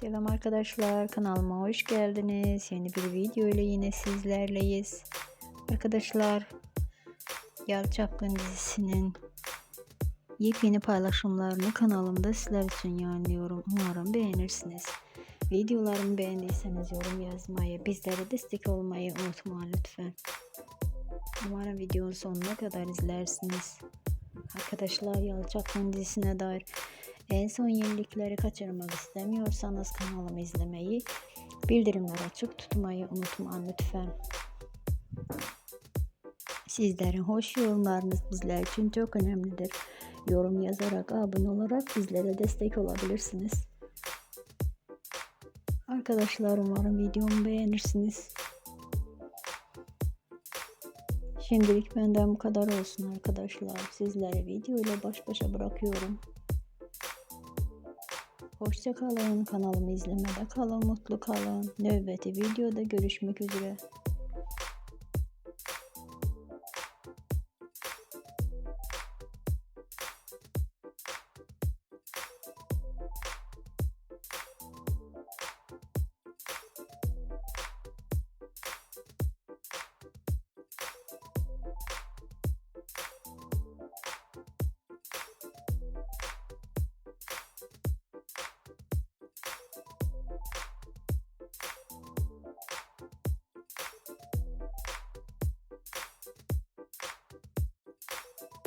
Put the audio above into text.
Selam arkadaşlar kanalıma hoş geldiniz. Yeni bir video ile yine sizlerleyiz. Arkadaşlar Yal Çapkın dizisinin yepyeni paylaşımlarını kanalımda sizler için yayınlıyorum. Umarım beğenirsiniz. Videolarımı beğendiyseniz yorum yazmayı, bizlere destek olmayı unutmayın lütfen. Umarım videonun sonuna kadar izlersiniz. Arkadaşlar Yal Çapkın dizisine dair en son yenilikleri kaçırmak istemiyorsanız kanalımı izlemeyi, bildirimleri açık tutmayı unutmayın lütfen. Sizlerin hoş yorumlarınız bizler için çok önemlidir. Yorum yazarak, abone olarak bizlere destek olabilirsiniz. Arkadaşlar umarım videomu beğenirsiniz. Şimdilik benden bu kadar olsun arkadaşlar. Sizleri video ile baş başa bırakıyorum. Hoşça kalın. Kanalımı izlemede kalın. Mutlu kalın. Növbeti videoda görüşmek üzere. あ!